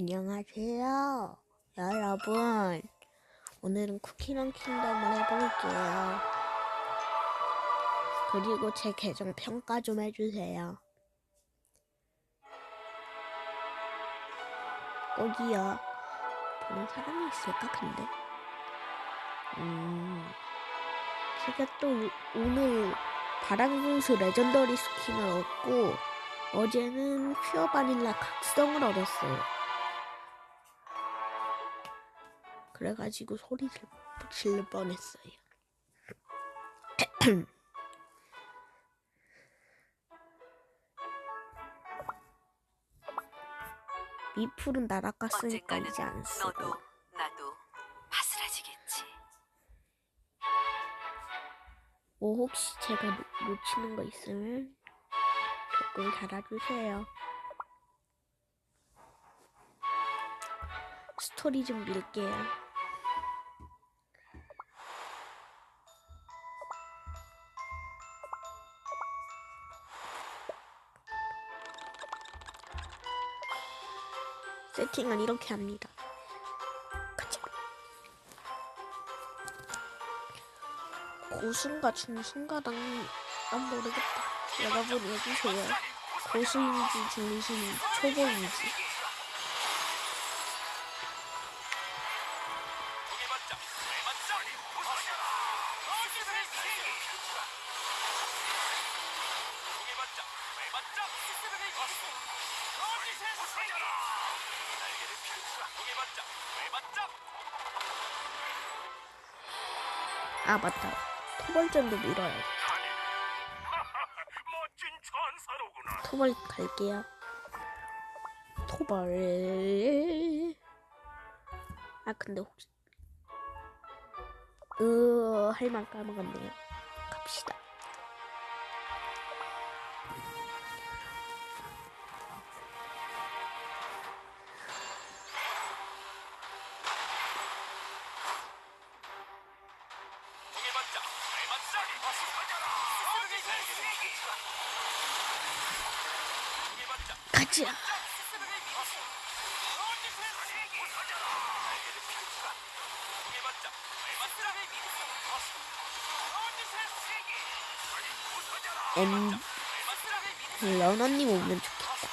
안녕하세요. 여러분. 오늘은 쿠키런 킹덤을 해볼게요. 그리고 제 계정 평가 좀 해주세요. 꼭이요. 보는 사람이 있을까, 근데? 음. 제가 또 요- 오늘 바람군수 레전더리 스킨을 얻고 어제는 퓨어 바닐라 각성을 얻었어요. 그래가지고 소리 질, 질릴 뻔했어요. 미풀은 날아갔으니까 이제 안 쓰고 너도 나도 바스라지겠지. 뭐 혹시 제가 놓- 놓치는 거 있으면 댓글 달아주세요. 스토리 좀 밀게요. 세팅은 이렇게 합니다. 가자. 고수인가 중수인가 난, 난 모르겠다. 여러분 해주세요. 고수인지 중수인지 초보인지. 아 맞다. 토벌전도 전사로구나. 토벌 갈게요. 토벌. 아 근데 혹시 으 할말 까먹었네요. 져라. 엠 러너님 오면 좋겠다.